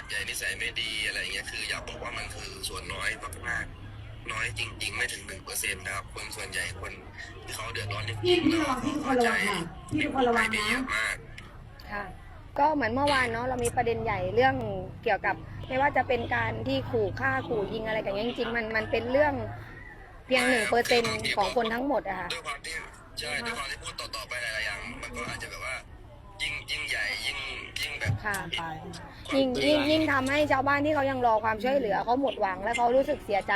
ดใหญ่นิสัยไม่ดีอะไรเงี้ยคืออยากบอกว่ามันคือส่วนน้อยมากๆน้อยจริง ๆ ไม่ถึงหนึ่งเปอร์เซ็นต์นะครับ คนส่วนใหญ่คนที่เขาเดือดร้อนจริงพี่ๆพี่แล้วระวังพี่ทุกคนเข้าระใจวังค่ะพี่ทุกคนระวังไปนะเยอะมากค่ะก็เหมือนเมื่อวานเนาะเรามีประเด็นใหญ่เรื่องเกี่ยวกับ ไม่ว่าจะเป็นการที่ขู่ฆ่าขู่ยิงอะไรกันจริงๆมันมันเป็นเรื่องเพียงหนึ่งเปอร์เซ็นของคนทั้งหมดอะค่ะด้วยความที่ใช่ด้วยความที่พูดต่อๆไปหลายๆอย่างมันก็อาจจะแบบว่า ยิ่งยิ่งใหญ่ยิ่งยิ่งแบบค่ะความยิ่งจริยิ่งอะยิ่งทำให้ชาวบ้านที่เขายังรอความช่วยเหลือเขาหมดหวังและเขารู้สึกเสียใจ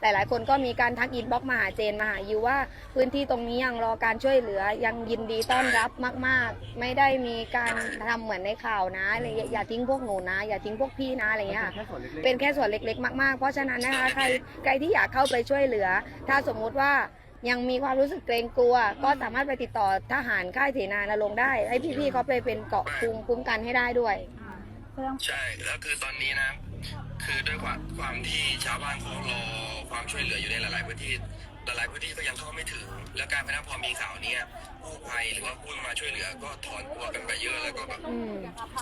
หลาย ๆ คนก็มีการทักอินบ็อกซ์มาหาเจนมาหายูว่า พื้นที่ตรงนี้ยังรอการช่วยเหลือยังยินดีต้อนรับมาก ๆ ไม่ได้มีการทำเหมือนในข่าวนะอะไรอย่าอย่าทิ้งพวกหนูนะ อย่าทิ้งพวกพี่นะอะไรอย่างเงี้ยค่ะเป็นแค่ส่วนเล็ก ๆ มาก ๆ เพราะฉะนั้นนะคะใครใครที่อยากเข้าไปช่วยเหลือ ถ้าสมมุติว่า ยังมีความรู้สึกเกรงกลัว ก็สามารถไปติดต่อทหารค่ายเสนานรงค์ได้ ให้พี่ๆเขาไปเป็นเกราะคุ้มคุ้มกันให้ได้ด้วย ใช่แล้วคือตอนนี้นะ คือด้วยความความที่ชาวบ้านเขารอความช่วยเหลืออยู่ในหลาย ๆ พื้นที่ หลายๆพื้นที่ก็ยังเข้าไม่ถึง แล้วการพนันพอมีข่าวเนี้ยผู้ภัยหรือว่าผู้มาช่วยเหลือก็ถอนตัวกันไปเยอะแล้วก็แบบอืม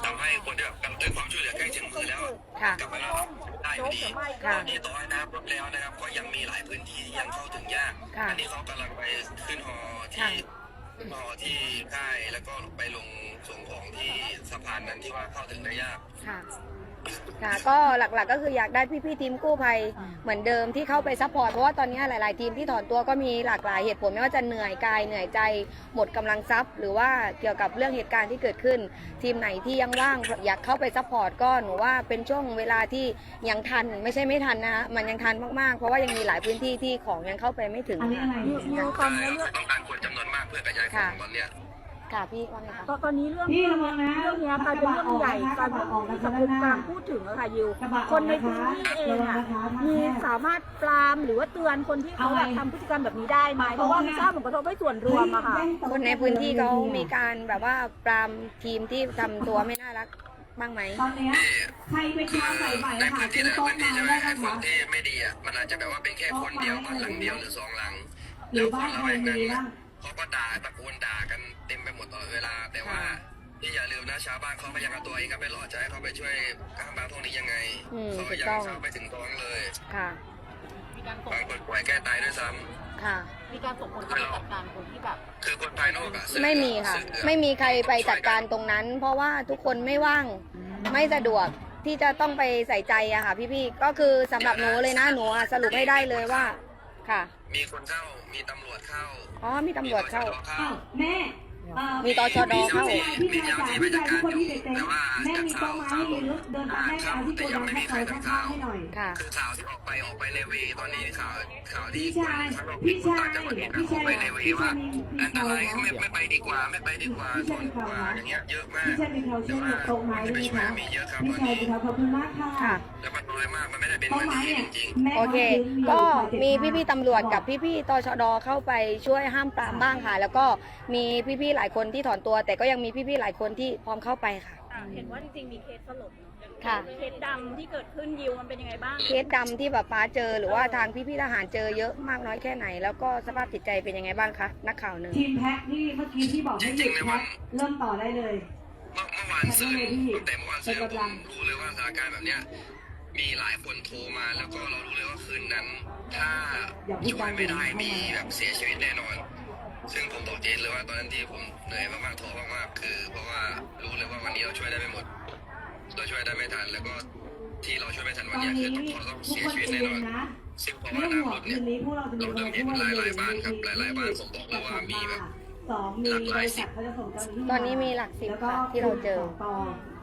ทำให้คนที่แบบกำลังเจอความช่วยเหลือใกล้ถึงมือแล้วค่ะกลับมาแล้วได้อยู่ดีค่ะตอนนี้ต่อให้น้ำลดแล้วนะครับ ก็ยังมีหลายพื้นที่ที่ยังเข้าถึงยากค่ะอันี้เขากำลังไปขึ้นฮอค่ะที่ขึ้นฮอที่ค่าย แล้วก็ไปลงส่งของที่สะพานนั้นที่ว่าเข้าถึงได้ยาก ค่ะ ค่ะ ก็หลักๆก็คืออยากได้พี่ๆทีมกู้ภัยเหมือนเดิมที่เข้าไปซัพพอร์ตเพราะว่าตอนนี้หลายๆทีมที่ถอนตัวก็มีหลากหลายเหตุผลไม่ว่าจะเหนื่อยกายเหนื่อยใจ หมดกำลังทรัพย์ หรือว่าเกี่ยวกับเรื่องเหตุการณ์ที่เกิดขึ้น ทีมไหนที่ยังว่างอยากเข้าไปซัพพอร์ตก็หนูว่าเป็นช่วงเวลาที่ยังทันไม่ใช่ไม่ทันนะคะมันยังทันมากๆ เพราะว่ายังมีหลายพื้นที่ที่ของยังเข้าไปไม่ถึง อันนี้อะไรนิวนิวตอนนี้ใช่เรื่อง ต้องการคนจำนวนมากเพื่อกระจายของตอนเนี้ย ค่ะพี่ว่าไงคะตอนตอนนี้เรื่องพี่ระวังนะเรื่องเนี้ยกลายเป็นเรื่องใหญ่กลายเป็นเรื่องที่สังคมกลางพูดถึงอะค่ะยิว คนในพื้นที่เองอะมีสามารถปรามหรือว่าเตือนคนที่เขาแบบทำพฤติกรรมแบบนี้ได้ไหมเพราะว่ามันสร้างผลกระทบให้ส่วนรวมอะค่ะ คนในพื้นที่เขามีการแบบว่าปรามทีมที่ทำตัวไม่น่ารักบ้างไหม ตอนเนี้ยใครไปค้าใส่ใหม่ในค่ะพื้นซื้ที่อแต่ละโต๊ะพื้นที่มาใช่ไหมได้ไอ้นะคนคะ ที่ไม่ดีอะมันอาจจะแบบว่าเป็นแค่คนเดียวบ้านหลังเดียวหรือสองหลังหรือบ้านใครมีบ้าง เขาก็ด่าตะโกนด่ากันเต็มไปหมดตลอดเวลา แต่ว่าที่อย่าลืมนะชาวบ้านเขาก็ยังเอาตัวเองกันไปหล่อใจเขาไปช่วยข้างบ้านพวกนี้ยังไงอืมเขาถูกยัต้อง เข้าไปถึงท้องเลยค่ะบางคนป่วยแก้ตายด้วยซ้ค่ะ มีการส่งคนเข้าไปจัดการคนที่แบบำคือคนภายนอกอะสื่อไม่มีค่ะ สื่อไม่มีใครไปจัดการตรงนั้น เพราะว่าทุกคนไม่ว่าง ไม่สะดวกที่จะต้องไปใส่ใจอะค่ะ พี่ๆ ก็คือสำหรับหนูเลยนะหนูอะสรุปให้ได้เลยว่า ค่ะ มีคนเข้า มีตำรวจเข้า อ๋อ มีตำรวจเข้ามีตชดเข้าอ้าวแม่เอ่อ มีตชดเข้าพี่ชายจ๋าพี่ชายทุกคนที่เด็กเต็มแม่มีโต๊ะไม้มีรถเดินตามแม่เอาที่โกดังให้เขาข้างๆให้หน่อยค่ะคือข่าวที่ออกไปออกไปในเวตอนนี้ข่าวข่าวที่พี่ชายคนพี่ต่าชางยจังหวัดเนี่ยพี่ออชากยไปในเวพี่ชาว่ายมีอันตรายเขาไม่ไม่ไปดีกว่าไม่ไปดีกว่าทนดีกว่าอย่างเงี้ยเยอะมากพี่ชายมีเขาเชื่อมโต๊ะไม้ด้วยไหมคะมีเยอะครับพี่ตอนชายนี้มีเขาขอบคุณมากค่ะค่ะแล้วมันน้อยมากมันไม่ได้เป็นโต๊ะวันไม้ที่เนี่ยจริงแม่โอเคขาก็ซื้อมีอยู่พี่ๆตำรวจกับพี่ๆตชดเข้าไปช่วยห้ามปรามบ้างค่ะ แล้วก็มีพี่ๆหลายคนที่ถอนตัว แต่ก็ยังมีพี่ๆหลายคนที่พร้อมเข้าไปค่ะ อะเห็นว่าจริงๆมีเคสสลดเนอะค่ะ เคสดำที่เกิดขึ้นยิวมันเป็นยังไงบ้าง เคสดำที่แบบฟ้าเจอหรือว่าทางพี่ๆทหารเจอเยอะมากน้อยแค่ไหน แล้วก็สภาพจิตใจเป็นยังไงบ้างคะนักข่าวหนึ่ง ทีมแพ็คที่เมื่อกี้ที่บอกให้หยุดแพ็คเริ่มต่อได้เลยๆเมื่อเมื่อวานซื้อตั้งแต่เมื่อวานซื้อผมรู้เลยว่าสถานการณ์แบบเนี้ยมีหลายคนโทรมาแล้วก็เรารู้เลยว่าคืนนั้น ถ้าช่วยไม่ได้มีแบบเสียชีวิตแน่นอน ซึ่งผมบอกเจนเลยว่าตอนนั้นที่ผมเหนื่อยมากๆท้อมากๆคือ เพราะว่ารู้เลยว่าวันนี้เราช่วยได้ไม่หมด เราช่วยได้ไม่ทันแล้วก็ที่เราช่วยไม่ทันตวัอนนเนี้ยคือนี้ต้องเราต้องทุกเสียคนชีวิตใจแน่นเย็อนนนะซึ่งเพราะไม่ว่าต้องห่วน้ำลงดคืเนี่ยนนี้พวกเราจะมีเราคนเริ่มช่วยเห็นหลายๆบ้านครับหลายๆบ้านผมบอกเลยว่ามีแบบสองมีบริษัทเขาจะส่งเจ้าหน้าที่ตอนนี้มีหลักสิบแล้วก็ค่ะที่เราเจอต่อ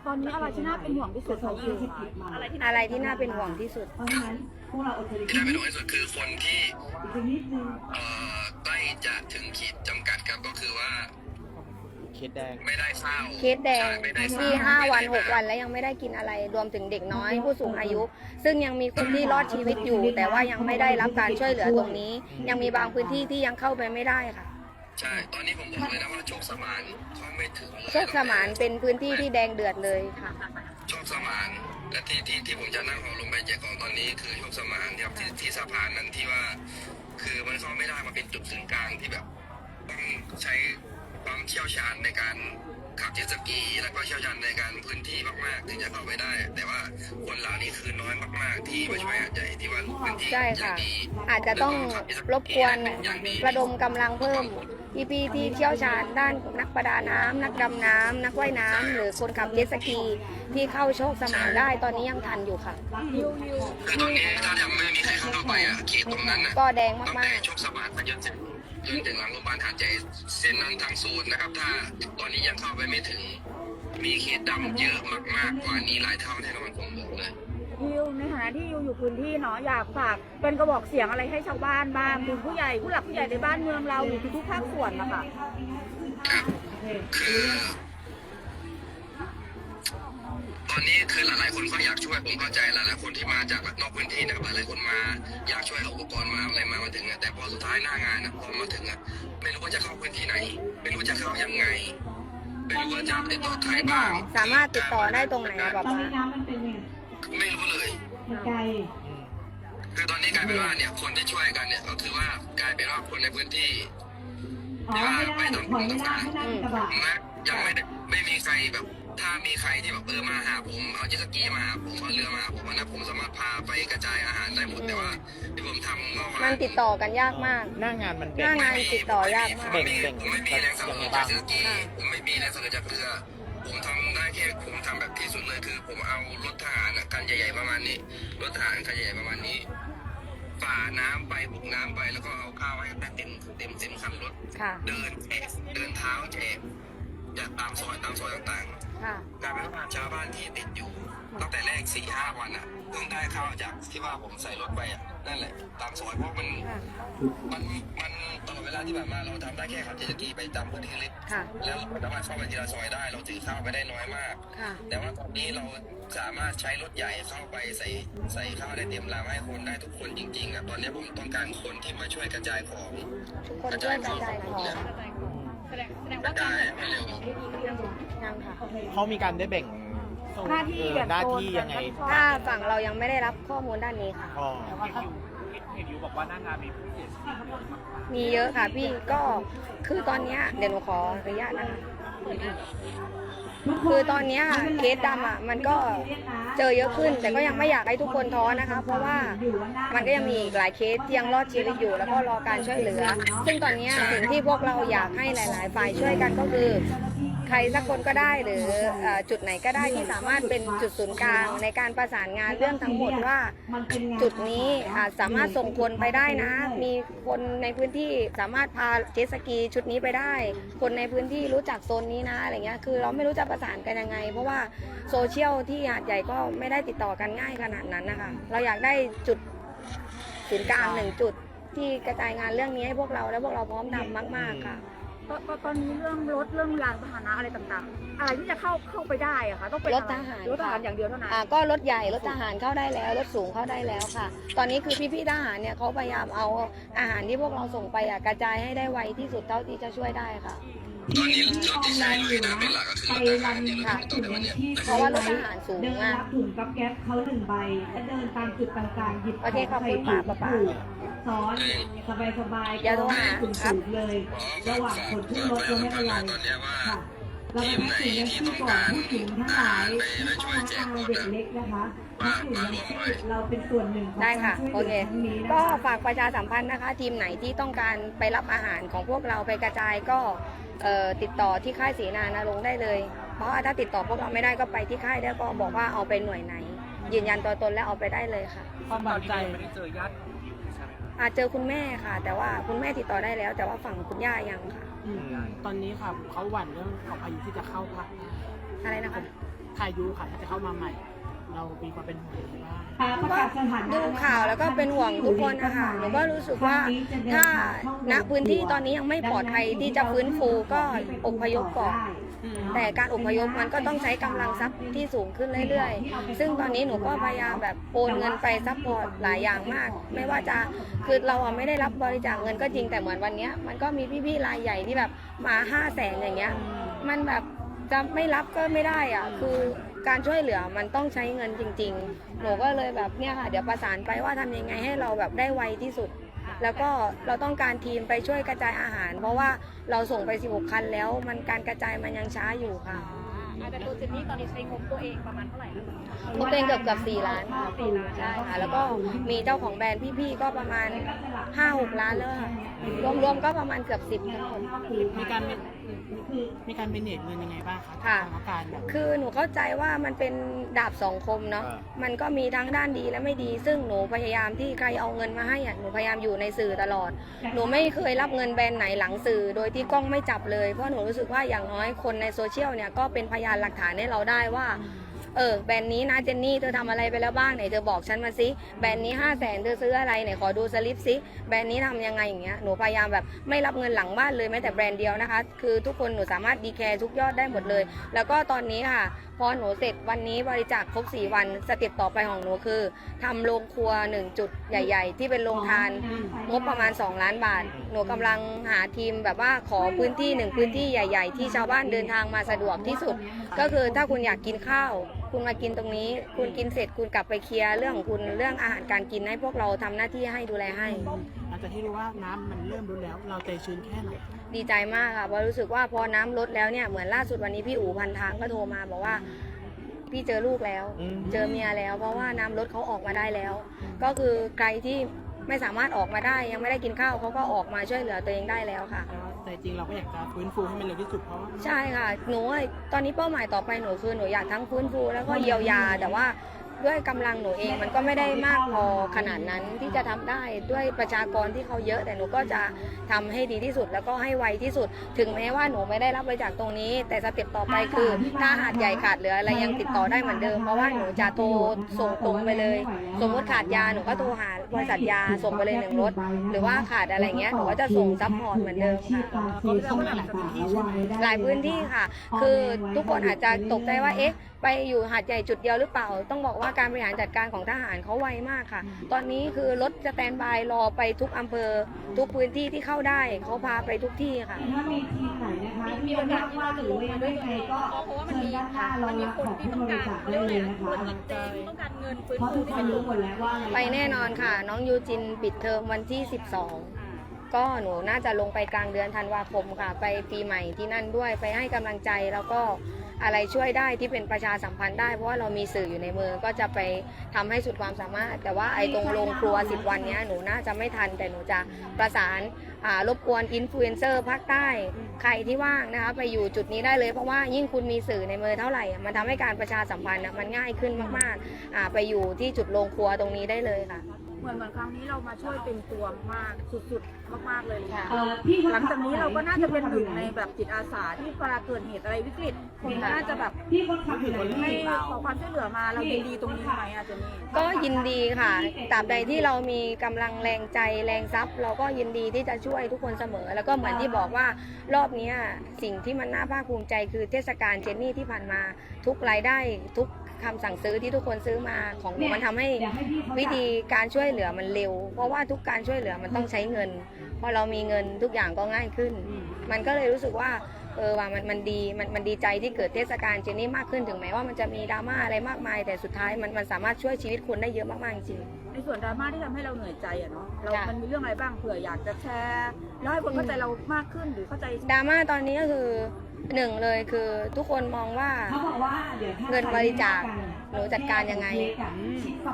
ตอนนี้อะไรที่น่าเป็นห่วงที่สุดส่คะงยิวที่ผิดมาอะไรที่อะไรที่น่าเป็นห่วงที่สุดเพราะฉะนั้นพวกเราอดทนอีกที่นิน่าเป็นห่วงที่สุดคือคนที่ดนิดนึงเอ่อใกล้จะถึงขีด สแดง ไม่ได้ข้าวเคสแดงใช่ไม่ได้ข้ที่วห้าวันไม่หได้กวันแล้วยังไม่ได้กินอะไรรวมถึงเด็กน้อยผู้สูงอายุ ซึ่งยังมีคนที่รอดชีวิตอยู่ แต่ว่ายังไม่ได้รับการช่วยเหลือตรงนี้ ยังมีบางพื้นที่ที่ยังเข้าไปไม่ได้ค่ะ ใช่ ตอนนี้ผมบอกเลยนะว่าโชคสมานเขาไม่ถึงเลยโชคสมานเป็นพื้นที่ที่แดงเดือดเลยค่ะ โชคสมานและที่ที่ที่ผมจะนั่งหอลงไปแจกของตอนนี้คือโชคสมานครับที่ที่สะพานนั้นที่ว่า คือมันเข้าไม่ได้มาเป็นจุดศูนย์กลางที่แบบต้องใช้ ความเชี่ยวชาญในการขับเจ็ตสกีแล้วก็เชี่ยวชาญในการพื้นที่มากๆถึงจะเข้าไปได้ แต่ว่าคนเหล่านี้คือน้อยมากๆที่มาช่วยหาดใหญ่ที่ว่ารู้พื้นที่ใช่อย่าค่ะงดีอาจจะต้องรบกวนระดมกำลังเพิ่มพี่พี่ที่เชี่ยวชาญด้านนักประดาน้ำนักดำน้ำนักว่ายน้ำหรือคนขับเจ็ตสกีที่เข้าโชคสมานได้ตอนนี้ยังทันอยู่ค่ะยิวยิวคือตอนนี้ถ้ายังไม่มีใครเข้าไปอะเขตตรงนั้นอะก็แดงตั้งมาแต่กโชคสวัสดิ์ไปจนถึงจน ถึงหลังโรงพยาบาลหาดใหญ่เส้นนั้นทางโซนนะครับ ถ้าตอนนี้ยังเข้าไปไม่ถึง มีเขตดำเยอะมากๆกว่านี้หลายเท่าแน่นอนผมบอกเลย ยิวในฐานะที่ยิวอยู่พื้นที่เนาะอยากฝากเป็นกระบอกเสียงอะไรให้ชาวบ้านบ้างถึงผู้ใหญ่ผู้หลักผู้ใหญ่ในบ้านเมืองเราหรือทุกๆภาคส่วนนะคะครับคือตอนนี้ คือหลายๆคนก็อยากช่วยผมเข้าใจหลายๆคนที่มาจากนอกพื้นที่นะครับหลายๆคนมาอยากช่วยเอาอุปกรณ์มาอะไรมามาถึงอะแต่พอสุดท้ายหน้างานอะพอมาถึงอะไม่รู้ว่าจะเข้าพื้นที่ไหน ไม่รู้จะเข้ายังไงไม่รู้ว่าจะติดต่อใครบ้างๆสามารถติดต่อได้ตรงไหนอะตป๊าอนป๊านี้น้ำมันเป็นไงไม่รู้เลย มันไกล คือตอนนี้กลายเป็นว่าเนี่ยคนที่ช่วยกันเนี่ยก็คือว่ากลายเป็นว่าคนในพื้นที่อ๋อไม่ได้ถอยไม่ได้ไม่ได้กระบะ นะยังไม่ได้ไม่มีใครแบบ ถ้ามีใครที่แบบเออมาหาผมเอาเจ็ตสกีมาหาผมเอาเรือมาหาผมอันนะผมสามารถพาไปกระจายอาหารได้หมดแต่ว่าที่ผมทำเมื่อวามันนติดต่อกันยากมาก หน้างานมันหแบ่น้างงานติดต่อยากผมมากไม่มีแบ่งผมไม่มีแรงสนับสนุนแบ่จากงเจ็ตสกีผมไม่มีแรงสนับสนุนจากเรือผมทำได้แค่ผมทำแบบที่สุดเลยคือ ผมเอารถทหารอะคันใหญ่ๆประมาณนี้รถทหารคันใหญ่ๆประมาณนี้ฝ่าน้ำไปบุกน้ำไปแล้วก็เอาข้าวให้ได้เต็มเต็มเต็มคันรถ ค่ะ เดินแจกเดินเท้าแจกจากตามซอยตามซอยต่าง ค่ะๆกลายเป็นว่าชาวบ้านที่ติดอยู่ ตั้งแต่แรกสี่ห้าวันอะเพิ่งได้ข้าวจากที่ว่าผมใส่รถไปอะนั่นแหละ ตามซอยเพราะมันค่ะ มันมันตลอดเวลาที่ผ่านมาเราทำได้แค่ขับเจ็ตสกีไปตามพื้นที่เล็กค่ะ แล้วเราสามารถเข้าไปทีละซอยได้ เราถือข้าวไปได้น้อยมาก ค่ะ แต่ว่าตอนนี้เราสามารถใช้รถใหญ่เข้าไปใส่ใส่ข้าวได้เต็มรางให้คนได้ทุกคนจริงๆอะตอนนี้ผมต้องการคนที่มาช่วยกระจายของ ทุกคนช่วยกระจายของ แสดงแสดงกว่าระการจายให้เร็วยังค่ะ เขามีการได้แบ่งโซนหน้าที่เออแบ่งหน้าโซนที่ยังไงถ้าฝั่งเรายังไม่ได้รับข้อมูลด้านนี้ค่ะ อ๋อมีเยอะค่ะพี่ก็คือตอนเนี้ยเดี๋ยวหนูขออนุญาตนะคะคือตอนเนี้ยเคสดำอะมันก็เจอเยอะขึ้น แต่ก็ยังไม่อยากให้ทุกคนท้อนะคะ เพราะว่ามันก็ยังมีอีกหลายเคสที่ยังรอดชีวิตอยู่ แล้วก็รอการช่วยเหลือ ซึ่งตอนเนี้ยสิ่งที่พวกเราอยากให้หลาย ๆ ฝ่ายช่วยกันก็คือใค รสักคนก็ได้หรือเอ่อจุดไหนก็ได้ที่สามารถเป็นจุดศูนย์กลาง ในการประสานงานเรื่องทั้งหมดว่า จุดนี้อาสามารถส่งคนไปได้นะ มีคนในพื้นที่สามารถพาเจตสกีชุดนี้ไปได้ คนในพื้นที่รู้จักโซนนี้นะอะไรเงี้ยคือเราไม่รู้จะประสานกันยังไง เพราะว่าโซเชียลที่หาดใหญ่ก็ไม่ได้ติดต่อกันง่ายขนาดนั้นนะคะเราอยากได้จุดศูนย์กลางหนึ่งจุดที่กระจายงานเรื่องนี้ให้พวกเราและพวกเราพร้อมทำมาก ๆ ค่ะ ตอนตอนตอนนี้เรื่องรถเรื่องยานพาหนะอะไรต่างๆ อะไรที่จะเข้าเข้าไปได้อะคะต้องเป็นรถทหาร รถทหารอย่างเดียวเท่านั้น อ่าก็รถใหญ่รถทหารเข้าได้แล้ว รถสูงเข้าได้แล้วค่ะ ตอนนี้คือพี่ๆทหารเนี่ยเขาพยายามเอาอาหารที่พวกเราส่งไปอะกระจายให้ได้ไวที่สุดเท่าที่จะช่วยได้ค่ะ ตอนนี้รถที่ใช้ลุยน้ำเป็นหลักก็คือรถทหารที่เราติดต่อในวันเนี้ยเพราะว่ารถทหารสูงเดินมากรับถุงกับแก๊ปเขาหนึ่งใบ และเดินตามจุดต่างๆหยิบโอเคขอบคุณค่ะป๊าป๊าซ้อนสบายๆอย่าโทรหาถุงครับๆเลย ระหว่างคนขึ้นรถก็ไม่เป็นไรตอนเนี้ยว่าค่ะเราไปให้ถุงยังชีพก่อนผู้สูงทั้งหลายที่ต้องมาทางเด็กเล็กนะคะให้ถุงยังชีพเราเป็นส่วนหนึ่งของได้ค่ะ การช่โอวยเหเค ลือครั้งนี้นะก็คะฝากประชาสัมพันธ์นะคะ ทีมไหนที่ต้องการไปรับอาหารของพวกเราไปกระจายก็เอ่อ ติดต่อที่ค่ายศรีนานารงค์ได้เลย เพราะว่าถ้าติดต่อพวกเราไม่ได้ก็ไปที่ค่ายแล้วก็บอกว่าเอาไปหน่วยไหน ยืนยันตัวตนแล้วเอาไปได้เลยค่ะ ความบังใจอาจเจอคุณแม่ค่ะ แต่ว่าคุณแม่ติดต่อได้แล้ว แต่ว่าฝั่งคุณย่ายังค่ะ อืมตอนนี้ค่ะเขาหวั่นเรื่องของพายุที่จะเข้าภาคใต้อะไรนะคะพายุค่ะที่จะเข้ามาใหม่ เรามีความเป็นห่วงยังไงบ้างประกาศสถานะดูข่าวแล้วก็เป็นห่วงทุกคนนะคะหนูก็รู้สึกว่าถ้าณพื้นที่ตอนนี้ยังไม่ปลอดภัยที่จะฟื้นฟูก็อพยพก่อนแต่การอพยพมันก็ต้องใช้กำลังทรัพย์ที่สูงขึ้นเรื่อยๆ ซึ่งตอนนี้หนูก็พยายามแบบโอนเงินไปซัพพอร์ตหลายอย่างมาก ไม่ว่าจะคือเราอะไม่ได้รับบริจาคเงินก็จริงแต่เหมือนวันเนี้ยมันก็มีพี่ๆรายใหญ่ที่แบบมาห้าแสนอย่างเงี้ย มันแบบจะไม่รับก็ไม่ได้อะ คือ การช่วยเหลือมันต้องใช้เงินจริง ๆ หนูก็เลยแบบเนี่ยค่ะ เดี๋ยวประสานไปว่าทำยังไงให้เราแบบได้ไวที่สุด แล้วก็เราต้องการทีมไปช่วยกระจายอาหาร เพราะว่าเราส่งไป 16 คันแล้ว มันการกระจายมันยังช้าอยู่ค่ะ อ่าแต่ตัวเจนนี่ตอนนี้ใช้งบตัวเองประมาณเท่าไหร่แล้วงบตัวเองเกือบเกือบ4ล้านค่ะสี่ล้านใช่ค่ะ แล้วก็มีเจ้าของแบรนด์พี่ๆก็ประมาณ5-6ล้านแล้วค่ะรวมๆก็ประมาณเกือบ10ทั้งหมด มีการมีการเมเนจเงินยังไงบ้างครับค่ะ สถานการณ์แบบ คือหนูเข้าใจว่ามันเป็นดาบสองคมเนาะ อ่า มันก็มีทั้งด้านดีและไม่ดี ซึ่งหนูพยายามที่ใครเอาเงินมาให้อะหนูพยายามอยู่ในสื่อตลอด หนูไม่เคยรับเงินแบรนด์ไหนหลังสื่อ โดยที่กล้องไม่จับเลย เพราะหนูรู้สึกว่าอย่างน้อยคนในโซเชียลเนี่ยก็เป็นพยานหลักฐานให้เราได้ว่า เออแบรนด์นี้นะเจนนี่เธอทำอะไรไปแล้วบ้างไหนเธอบอกฉันมาสิแบรนด์นี้ห้าแสนเธอซื้ออะไรไหนขอดูสลิปสิแบรนด์นี้ทำยังไงอย่างเงี้ยหนูพยายามแบบไม่รับเงินหลังบ้านเลยแม้แต่แบรนด์เดียวนะคะ คือทุกคนหนูสามารถดีแคร์ทุกยอดได้หมดเลย แล้วก็ตอนนี้ค่ะพอหนูเสร็จวันนี้บริจาคครบ 4 วันสเต็ปต่อไปของหนูคือทำโรงครัว 1 จุดใหญ่ ๆ ที่เป็นโรงทานงบประมาณ 2 ล้านบาท หนูกำลังหาทีมแบบว่าขอพื้นที่หนึ่งพื้นที่ใหญ่ ๆ ที่ชาวบ้านเดินทางมาสะดวกที่สุด ก็คือถ้าคุณอยากกินข้าว คุณมากินตรงนี้ คุณกินเสร็จคุณกลับไปเคลียร์เรื่องคุณเรื่องอาหารการกินให้พวกเราทำหน้าที่ให้ดูแลให้หลังจากที่รู้ว่าน้ำมันเริ่มลดแล้ว เราใจชื้นแค่ไหน ดีใจมากค่ะเพราะรู้สึกว่าพอน้ำลดแล้วเนี่ยเหมือนล่าสุดวันนี้พี่อู๋พันทางก็โทรมาบอกว่าพี่เจอลูกแล้วอืมเจอเมียแล้ว เพราะว่าน้ำลดเขาออกมาได้แล้ว ก็คือใครที่ไม่สามารถออกมาได้ยังไม่ได้กินข้าวเขาก็ออกมาช่วยเหลือตัวเองได้แล้วค่ะแต่จริงเราก็อยากจะฟื้นฟูให้มันเร็วที่สุดเพราะว่าใช่ค่ะหนูอะตอนนี้เป้าหมายต่อไปหนูคือหนูอยากทั้งฟื้นฟูแล้วก็เยียวยาแต่ว่า ด้วยกำลังหนูเองมันก็ไม่ได้มากพอขนาดนั้นที่จะทำได้ด้วยประชากรที่เขาเยอะ แต่หนูก็จะทำให้ดีที่สุดแล้วก็ให้ไวที่สุด ถึงแม้ว่าหนูไม่ได้รับบริจาคตรงนี้ แต่สเต็ปต่อไปคือ ถ้าหาดใหญ่ขาดเหลืออะไรยังติดต่อได้เหมือนเดิมเพราะว่าหนูจะโทรส่งตรงไปเลย สมมติขาดยาหนูก็โทรหา บริษัทยาส่งไปเลยหนึ่งรถ หรือว่าขาดอะไรเงี้ยหนูก็จะส่งซัพพอร์ตเหมือนเดิมค่ะหลายพื้นที่ค่ะ คือทุกคนอาจจะตกใจว่าเอ๊ะไปอยู่หาดใหญ่จุดเดียวหรือเปล่า ต้องบอกว่าการบริหารจัดการของทหารเขาไวมากค่ะ ตอนนี้คือรถสแตนบายรอไปทุกอำเภอ ทุกพื้นที่ที่เข้าได้เขาพาไปทุกที่ค่ะถ้ามีทีมไหนนะคะที่ยังไม่ว่างหรือว่ายังไม่ใครก็เพราะว่ามันเชิญมีด้านหน้าเรามันมีรับคนของที่ผู้ต้องบริการจาคเขาได้เรียกเลว่ายอะไรนะคะเงินเต็มต้องการเงินฟื้นเพราะฟูทุกคนรู้หมดแล้วว่าไปแน่นอนค่ะน้องยูจินปิดเทอมวันที่ 12 ก็หนูน่าจะลงไปกลางเดือนธันวาคมค่ะ ไปปีใหม่ที่นั่นด้วยไปให้กำลังใจแล้วก็อะไรช่วยได้ที่เป็นประชาสัมพันธ์ได้ เพราะว่าเรามีสื่ออยู่ในมือก็จะไปทำให้สุดความสามารถ แต่ว่าไอ้ตรงโรงครัว 10 วันเนี้ยหนูน่าจะไม่ทัน แต่หนูจะประสานรบกวนอินฟลูเอนเซอร์ภาคใต้ ใครที่ว่างนะคะไปอยู่จุดนี้ได้เลย เพราะว่ายิ่งคุณมีสื่อในมือเท่าไหร่ มันทำให้การประชาสัมพันธ์มันง่ายขึ้นมากๆไปอยู่ที่จุดโรงครัวตรงนี้ได้เลยค่ะ เหมือนเหมือนครั้งนี้เรามาช่วยเป็นตัวมากสุดๆมากๆเลยค่ะเอ่อพี่หลังจากนี้เราก็น่าจะเป็นหนึ่งในแบบจิตอาสาที่เวลาเกิดเหตุอะไรวิกฤตคนน่าจะแบบพี่คนขับอยู่ไหนให้พี่ขอความช่วยเหลือมาเรายินดีตรงนี้ไหมอาจจะนี่ก็ยินดีค่ะตราบใดที่เรามีกำลังแรงใจแรงทรัพย์ เราก็ยินดีที่จะช่วยทุกคนเสมอ แล้วก็เหมือนที่บอกว่ารอบเนี้ยสิ่งที่มันน่าภาคภูมิใจคือเทศกาลเจนนี่ที่ผ่านมาทุกรายได้ทุก คำสั่งซื้อที่ทุกคนซื้อมาของหนูมันทำให้อยากให้พี่เขาวิธีการช่วยเหลือมันเร็ว เพราะว่าทุกการช่วยเหลือมันต้องใช้เงิน พอเรามีเงินทุกอย่างก็ง่ายขึ้น มันก็เลยรู้สึกว่าเออว่ามันมันดีมันมันดีใจที่เกิดเทศกาลเจนนี่มากขึ้นถึงแม้ว่ามันจะมีดราม่าอะไรมากมาย แต่สุดท้ายมันมันสามารถช่วยชีวิตคนได้เยอะมากๆจริงในส่วนดราม่าที่ทำให้เราเหนื่อยใจอะเนาะเราค่ะมันมีเรื่องอะไรบ้างเผื่ออยากจะแชร์แล้วให้คนเข้าใจเรามากขึ้นหรือเข้าใจดราม่าตอนนี้ก็คือ หนึ่งเลยคือทุกคนมองว่าเขาบอกว่าเดี๋ยวถ้าเงินบริจาคหนูจัดการยังไง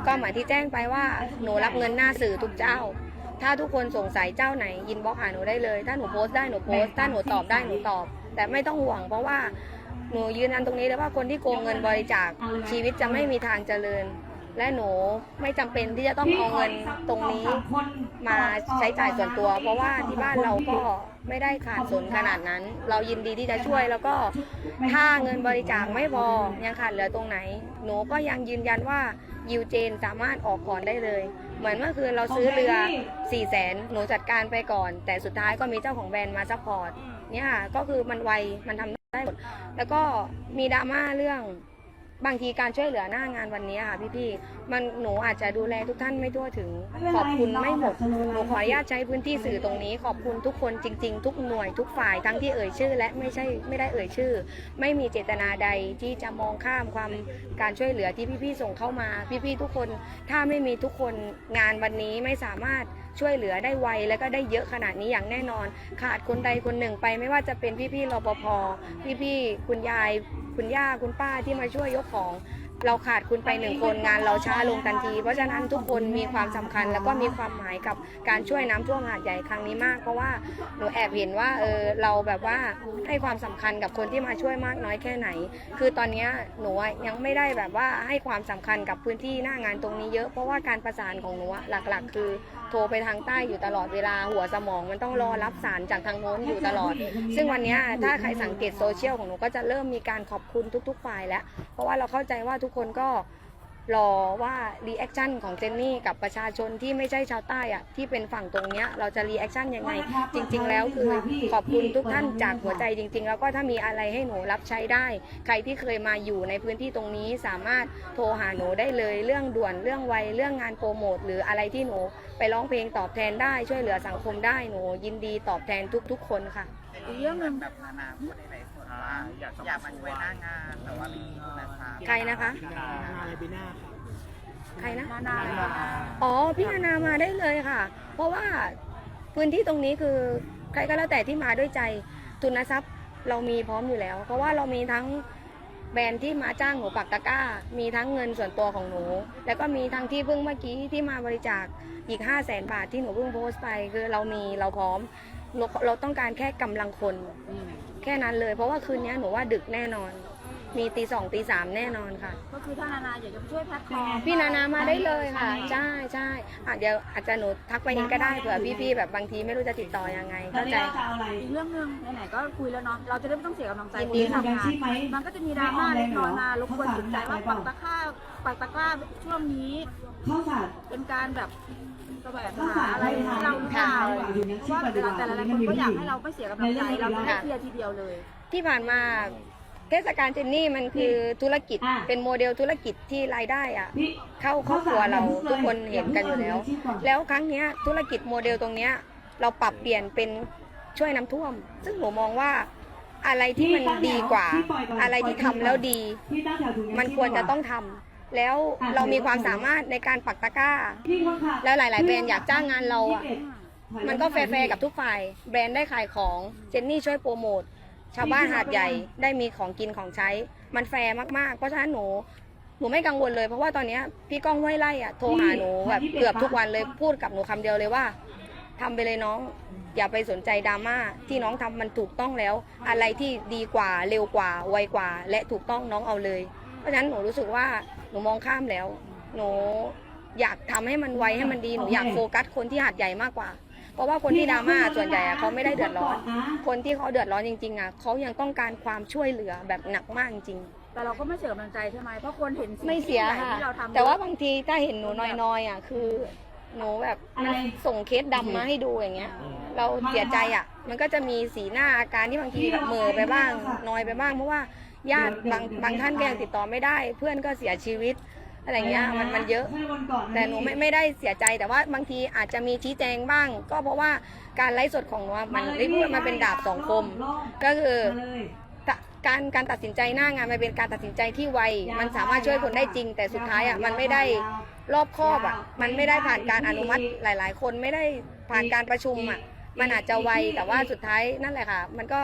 ก็เหมือนที่แจ้งไปว่าหนูรับเงินหน้าสื่อทุกเจ้า ถ้าทุกคนสงสัยเจ้าไหนยินบล็อกหาหนูได้เลย ถ้าหนูโพสต์ได้หนูโพสต์ถ้าหนูตอบได้หนูตอบ แต่ไม่ต้องห่วงเพราะว่าหนูยืนยันตรงนี้เลยว่าคนที่โกงเงินบริจาคชีวิตจะไม่มีทางเจริญ และหนูไม่จำเป็นที่จะต้องเอาเงินตรงนี้มาใช้จ่ายส่วนตัว เพราะว่าที่บ้านเราก็ ไม่ได้ขาดสนขนาดนั้น เรายินดีที่จะช่วยแล้วก็ถ้าเงินบริจาคไม่พอยังขาดเหลือตรงไหน หนูก็ยังยืนยันว่ายิวเจนสามารถออกก่อนได้เลย เหมือนเมื่อคืนเราซื้อเรือ4ี่แสนหนูจัดการไปก่อน แต่สุดท้ายก็มีเจ้าของแบรนด์มาซัพพอร์ตเนี่ยค่ะก็คือมันไวมันทำได้หมดแล้วก็มีดราม่าเรื่อง บางทีการช่วยเหลือหน้างานวันนี้ค่ะพี่ๆมันหนูอาจจะดูแลทุกท่านไม่ทั่วถึง ขอบคุณไม่หมดหนูขออนุญาตใช้พื้นที่สื่อตรงนี้ ขอบคุณทุกคนจริง ๆ ทุกหน่วยทุกฝ่ายทั้งที่เอ่ยชื่อ และไม่ใช่ไม่ได้เอ่ยชื่อ ไม่มีเจตนาใดที่จะมองข้ามความการช่วยเหลือที่พี่ๆส่งเข้ามา พี่ๆทุกคน ถ้าไม่มีทุกคนงานวันนี้ไม่สามารถ ช่วยเหลือได้ไวแล้วก็ได้เยอะขนาดนี้อย่างแน่นอน ขาดคนใดคนหนึ่งไปไม่ว่าจะเป็นพี่ๆรปภพี่ๆคุณยาย คุณย่าคุณป้าที่มาช่วยยกของเราขาดคุณไปหนึ่งคนงานเราช้าลงทันที เพราะฉะนั้นทุกคนมีความสำคัญแล้วก็มีความหมายกับการช่วยน้ำท่วมหาดใหญ่ครั้งนี้มาก เพราะว่าหนูแอบเห็นว่าเออเราแบบว่าให้ความสำคัญกับคนที่มาช่วยมากน้อยแค่ไหน คือตอนนี้หนูยังไม่ได้แบบว่าให้ความสำคัญกับพื้นที่หน้างานตรงนี้เยอะ เพราะว่าการประสานของหนูหลักๆ คือโทรไปทางใต้อยู่ตลอดเวลาหัวสมองมันต้องรอรับสารจากทางโน้นอยู่ตลอด ซึ่งวันนี้ถ้าใครสังเกตโซเชียลของหนูก็จะเริ่มมีการขอบคุณทุก ๆ ฝ่ายแล้ว เพราะว่าเราเข้าใจว่าทุกคนก็ รอว่ารีแอคชั่นของเจนนี่กับประชาชนที่ไม่ใช่ชาวใต้อะที่เป็นฝั่งตรงเนี้ยเราจะรีแอคชั่นยังไง จริง ๆ แล้วคือขอบคุณทุกท่านจากหัวใจจริง ๆ แล้วก็ถ้ามีอะไรให้หนูรับใช้ได้ ใครที่เคยมาอยู่ในพื้นที่ตรงนี้สามารถโทรหาหนูได้เลยเรื่องด่วนเรื่องไวเรื่องงานโปรโมทหรืออะไรที่หนูไปร้องเพลงตอบแทนได้ช่วยเหลือสังคมได้หนูยินดีตอบแทนทุก ๆ คนค่ะอีกเรื่องหนึ่งแบบนานาพูดในไหนส่วน ว่าอยากอยากมาช่วยหน้างานแต่ว่าไม่มีทุนทรัพย์ใครนะคะ นานาเลบิน่าครับใครนะ นานาเลยค่ะอ๋อพี่นานามาได้เลยค่ะ เพราะว่าพื้นที่ตรงนี้คือใครก็แล้วแต่ที่มาด้วยใจทุนทรัพย์เรามีพร้อมอยู่แล้ว เพราะว่าเรามีทั้งแบรนด์ที่มาจ้างหนูปักตะกร้า มีทั้งเงินส่วนตัวของหนู แล้วก็มีทั้งที่เพิ่งเมื่อกี้ที่มาบริจาคอีก 5 0 0แสนบาทที่หนูเพิ่งโพสต์ไป คือเรามีเราพร้อมเราเราต้องการแค่กำลังคน แค่นั้นเลย เพราะว่าคืนนี้หนูว่าดึกแน่นอน มีตีสองตีสามแน่นอนค่ะ ก็คือถ้านานาอยากจะช่วยแพ็คของพี่นานามาได้เลยค่ะใช่ใช่อะเดี๋ยวอาจจะหนูทักไปเองก็ได้เผื่อพี่ๆแบบบางทีไม่รู้จะติดต่อยังไงตอนเข้านี้ใจเราจะเอาอะไรอีกเรื่องหนึ่งไหนๆก็คุยแล้วเนาะเราจะได้ไม่ต้องเสียกำลังใจยิคนนดีที่ทำงานใช่ไหมมันก็จะมีดราม่าเล็กน้อยมารบกวนจิตใจว่าปักตะกร้าปักตะกร้าช่วงนี้ ข้าวสารเป็นการแบบ แสวงข้าวหาสารอะไรให้เราหรือเปล่าเพราะว่าแต่ละแต่ละคนก็อยากให้เราไม่เสียกำลังใจเราจะได้เคลียร์ทีเดียวเลย ที่ผ่านมาเทศกาลเจนนี่มันคือธุรกิจอะเป็นโมเดลธุรกิจที่รายได้อะพี่เข้าครอบครัวเราทุกคนเห็นกันอยู่แล้ว แล้วครั้งเนี้ยธุรกิจโมเดลตรงเนี้ยเราปรับเปลี่ยนเป็นช่วยน้ำท่วม ซึ่งหนูมองว่าอะไรที่มันดีกว่า อะไรที่ทำแล้วดีพี่ตั้งแถวถุงยางชีพมันควรจะต้องทำ แล้วเรามีความสามารถในการปักตะกร้าพี่คนขับแล้วหลาย ๆ แบรนด์อยากจ้างงานเราอะ21ถอยมันก็แฟร์ๆกับทุกฝ่าย แบรนด์ได้ขายของเจนนี่ช่วยโปรโมทชาวบ้านหาดใหญ่ได้มีของกินของใช้ มันแฟร์มากๆ เพราะฉะนั้นหนูหนูไม่กังวลเลยเพราะว่าตอนเนี้ยพี่ก้องห้วยไล่อะโทรหาหนูแบบเกือบทุกวันเลยพูดกับหนูคำเดียวเลยว่าทำไปเลยน้อง อย่าไปสนใจดราม่าที่น้องทำมันถูกต้องแล้ว อะไรที่ดีกว่าเร็วกว่าไวกว่า และถูกต้องน้องเอาเลยเพ ราะฉะนั้นหนูรู้สึกว่าหนูมองข้ามแล้ว หนูอยากทำให้มันไวให้มันดีหนูอยากโฟกัสคนที่หาดใหญ่มากกว่า เพราะว่าคนที่ดราม่าส่วนใหญ่อะเขาไม่ได้เดือดร้อน คนที่เขาเดือดร้อนจริงๆอะเขายังต้องการความช่วยเหลือแบบหนักมากจริง แต่เราก็ไม่เสียกำลังใจใช่ไหมเพราะคนเห็นสิ่งไม่เสียที่ใหญ่ค่ะที่เราทำ แต่ว่าบางทีถ้าเห็นหนูน้อยๆอะคือหนูแบบอะไรส่งเคสดำมาให้ดูอย่างเงี้ย เราเสียใจอะ มันก็จะมีสีหน้าอาการที่บางทีแบบเหม่อไปบ้างน้อยไปบ้างเพราะว่า ญาติบางบางท่านก็ยังติดต่อไม่ได้ เพื่อนก็เสียชีวิตอะไรเงี้ยมันมันเยอะให้วันก่อนะแต่หนูไม่ไม่ได้เสียใจแต่ว่าบางทีอาจจะมีชี้แจงบ้าง ก็เพราะว่าการไลฟ์สดของหนูอะมันได้พูดมันเป็นดาบสองคม ก็คือมาเลยตะการการตัดสินใจหน้างานมันเป็นการตัดสินใจที่ไว มันสามารถช่วยคนได้จริง แต่สุดท้ายอะมันไม่ได้รอบคอบอะมันไม่ได้ผ่านการอนุมัติหลาย ๆ คนไม่ได้ผ่านการประชุมอะมันอาจจะไวแต่ว่าสุดท้ายนั่นแหละค่ะ มันก็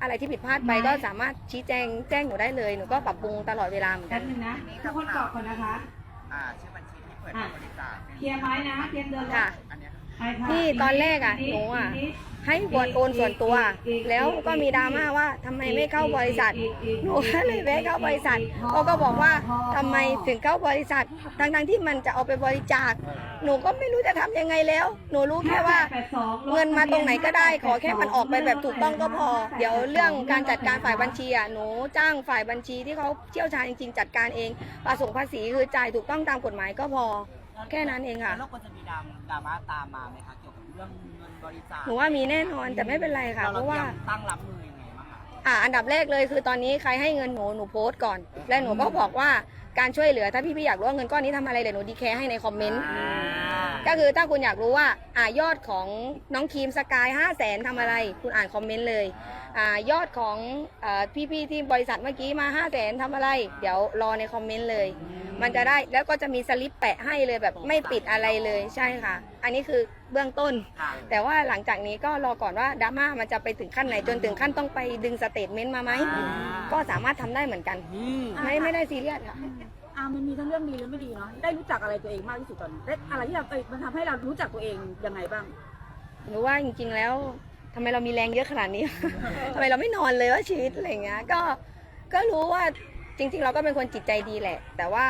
อะไรที่ผิดพลาดไปก็สามารถชี้แจงแจ้งหนูได้เลยหนูก็ปรับปรุงตลอดเวลาเหมือนแป๊กับนนึงนะทุกคนเกาะก่อนนะคะอ่าชื่อบัญชีที่เปิดรับบริจาคเคลียร์ไม้นะเตรียมเดินรถ ค่ะ อันเนี้ย นี่ตอนแรกอะหนูอะให้บอลโอนส่วนตัว แล้วก็มีดราม่าว่าทำไมไม่เข้าบริษัทหนูก็เลยแวะเข้าบริษัทเขาก็บอกว่าทำไมถึงเข้าบริษัททั้งๆที่มันจะเอาไปบริจาค หนูก็ไม่รู้จะทำยังไงแล้ว หนูรู้แค่ว่าเงินมาตรงไหนก็ได้ ขอแค่มันออกไปแบบถูกต้องก็พอ เดี๋ยวเรื่องการจัดการฝ่ายบัญชีอะหนูจ้างฝ่ายบัญชีที่เขาเชี่ยวชาญจริงๆจัดการเองประสงภาษีคือจ่ายถูกต้องตามกฎหมายก็พอ แค่นั้นเองค่ะ แล้วก็จะมีดราดราม่าตามมาไหมคะเกี่ยวกับเรื่องเงินบริจาคหนูว่ามีแน่นอนแต่ไม่เป็นไรค่ะ เพเราราะเตรีว่ายมตั้งรับมือยังไงบ้างคะอ่าอันดับแรกเลยคือตอนนี้ใครให้เงินหนูหนูโพสต์ก่อน และหนูก็บอกว่าการช่วยเหลือถ้าพี่ๆอยากรู้ว่าเงินก้อนนี้ทำอะไรเดี๋ยวหนูดีแคร์ให้ในคอมเมนต์ อ่า ก็คือถ้าคุณอยากรู้ว่าอ่ายอดของน้องครีมสกายห้าแสนทำอะไร คุณอ่านคอมเมนต์เลยอ่ายอดของอาพี่ๆที่บริษัทเมื่อกี้มาห้าแสนทำอะไร เดี๋ยวรอในคอมเมนต์เลย มันจะได้แล้วก็จะมีสลิปแปะให้เลยแบบไม่ปิดอะไรเลยใช่ค่ะ อันนี้คือเบื้องต้นค่ะแต่ว่าหลังจากนี้ก็รอก่อนว่าดราม่ามันจะไปถึงขั้นไหนจนถึงขั้นต้องไปดึงสเตทเมนต์มาไหมก็สามารถทำได้เหมือนกันนี่ไม่ไม่ได้ซีเรียสค่ะ อ่ามันมีทั้งเรื่องดีและไม่ดีเนาะได้รู้จักอะไรตัวเองมากที่สุดตอนนี้ได้อะไรที่เราเอ้ยมันทำให้เรารู้จักตัวเองยังไงบ้างหนูว่าจริงๆแล้วทำไมเรามีแรงเยอะขนาดนี้ ทำไมเราไม่นอนเลยว่าชีวิตอะไรอย่างเงี้ยก็ก็รู้ว่าจริง ๆ เราก็เป็นคนจิตใจดีแหละ แต่ว่า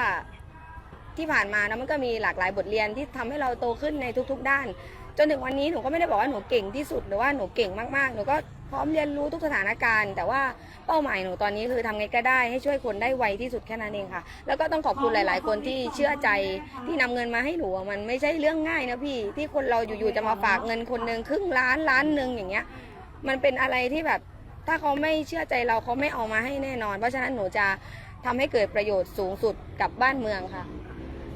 ที่ผ่านมานะมันก็มีหลากหลายบทเรียนที่ทำให้เราโตขึ้นในทุก ๆ ด้าน จนถึงวันนี้หนูก็ไม่ได้บอกว่าหนูเก่งที่สุดหรือว่าหนูเก่งมากๆหนูก็ พร้อมเรียนรู้ทุกสถานการณ์ แต่ว่าเป้าหมายหนูตอนนี้คือทำไงก็ได้ให้ช่วยคนได้ไวที่สุดแค่นั้นเองค่ะ แล้วก็ต้องขอบคุณหลาย ๆ คนที่เชื่อใจที่นำเงินมาให้หนูอะมันไม่ใช่เรื่องง่ายนะพี่ ที่คนเราอยู่ ๆ จะมาฝากเงินคนหนึ่งครึ่งล้านล้านหนึ่งอย่างเงี้ย มันเป็นอะไรที่แบบถ้าเขาไม่เชื่อใจเราเขาไม่เอามาให้แน่นอน เพราะฉะนั้นหนูจะทำให้เกิดประโยชน์สูงสุดกับบ้านเมืองค่ะ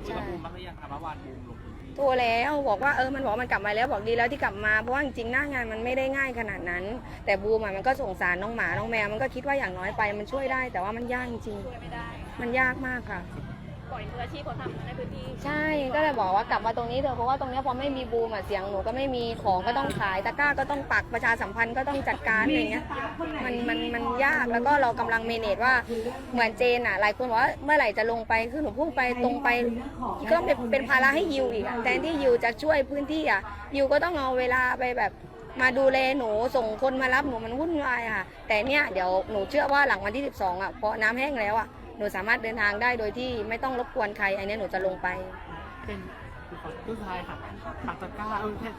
คุยกับบูมบ้างหรือยังคะเมื่อวานบูมลงพื้นที่ โทรแล้วบอกว่าเออมันบอกว่ามันกลับมาแล้วบอกดีแล้วที่กลับมาเพราะว่าจริงๆหน้างานมันไม่ได้ง่ายขนาดนั้น แต่บูมอะมันก็สงสารน้องหมาน้องแมวมันก็คิดว่าอย่างน้อยไปมันช่วยได้ แต่ว่ามันยากจริงช่วยไม่ได้ๆมันยากมากค่ะ ปล่อยมืออาชีพเขาทำในพื้นที่ใช่ก็เลยบอกว่ากลับมาตรงนี้เถอะเพราะว่าตรงเนี้ยพอไม่มีบูมอะเสียงหนูก็ไม่มีของก็ต้องขายตะกร้าก็ต้องปักประชาสัมพันธ์ก็ต้องจัดการอะไรเงี้ยมันมันมันยากแล้วก็เรากำลังเมเนจว่าเหมือนเจนอะหลายคนบอกว่าเมื่อไหร่จะลงไปคือหนูพุ่งไปตรงไป ก็เป็นเป็นภาระให้ยิวอีกอะแทนที่ยิวจะช่วยพื้นที่อะยิวก็ต้องเอาเวลาไปแบบมาดูแลหนูส่งคนมารับหนูมันวุ่นวายอะค่ะ แต่เนี่ยเดี๋ยวหนูเชื่อว่าหลังวันที่ 12อะพอน้ำแห้งแล้วอะ หนูสามารถเดินทางได้โดยที่ไม่ต้องรบกวนใครอันเนี้ยหนูจะลงไป เป็นขอสุดท้ายค่ะปักตะกร้าเออเทศ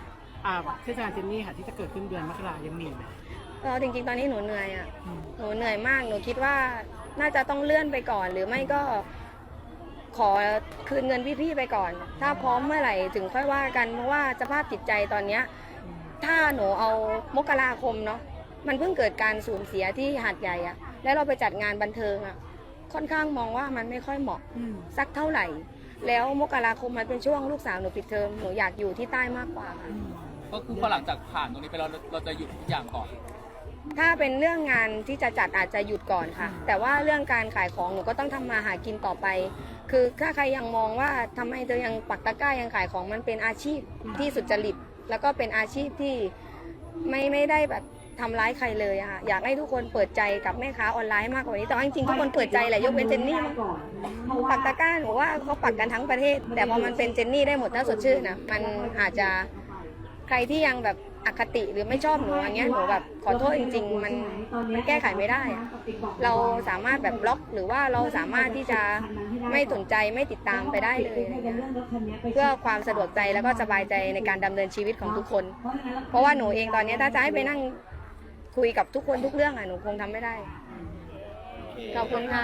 อ่าเทศกาลเจนนี่ค่ะที่จะเกิดขึ้นเดือนมกรายังมีไหมเออจริงๆ ตอนนี้หนูเหนื่อยอะอืมหนูเหนื่อยมากหนูคิดว่าน่าจะต้องเลื่อนไปก่อน หรือไม่ก็ ขอคืนเงินพี่ๆไปก่อน ถ้าพร้อมเมื่อไหร่ถึงค่อยว่ากันเพราะว่าสภาพจิตใจตอนเนี้ยถ้าหนูเอามกราคมเนาะมันเพิ่งเกิดการสูญเสียที่หาดใหญ่อะแล้วเราไปจัดงานบันเทิงอะ ค่อนข้างมองว่ามันไม่ค่อยเหมาะอืมสักเท่าไหร่ แล้วมกราคมมันเป็นช่วงลูกสาวหนูปิดเทอมหนูอยากอยู่ที่ใต้มากกว่าค่ะก็คือพอหลังจากผ่านตรงนี้ไปเราเราจะหยุดทุกอย่างก่อน ถ้าเป็นเรื่องงานที่จะจัดอาจจะหยุดก่อนค่ะ แต่ว่าเรื่องการขายของหนูก็ต้องทำมาหากินต่อไป คือถ้าใครยังมองว่าทำไมเธอยังปักตะกร้ายังขายของมันเป็นอาชีพที่สุจริต แล้วก็เป็นอาชีพที่ไม่ไม่ได้แบบ ทำร้ายใครเลยอะค่ะ อยากให้ทุกคนเปิดใจกับแม่ค้าออนไลน์มากกว่านี้แต่ว่าจริงๆทุกคนเปิดใจแหละยกเว้นเจนนี่มั้งปักตะก้าหนูว่าเขาปักกันทั้งประเทศ แต่พอมันเป็นเจนนี่ได้หมดถ้าสดชื่นนะมันอาจจะใครที่ยังแบบอคติหรือไม่ชอบหนูอย่างเงี้ยหนูแบบขอโทษจริง ๆ มันมันแก้ไขไม่ได้อะเราสามารถแบบบล็อกหรือว่าเราสามารถที่จะไม่สนใจไม่ติดตามไปได้เลยเพื่อความสะดวกใจแล้วก็สบายใจในการดำเนินชีวิตของทุกคน เพราะว่าหนูเองตอนนี้ถ้าจะให้ไปนั่ง คุยกับทุกคนทุกเรื่องอะหนูคงทำไม่ได้ ขอบคุณค่ะ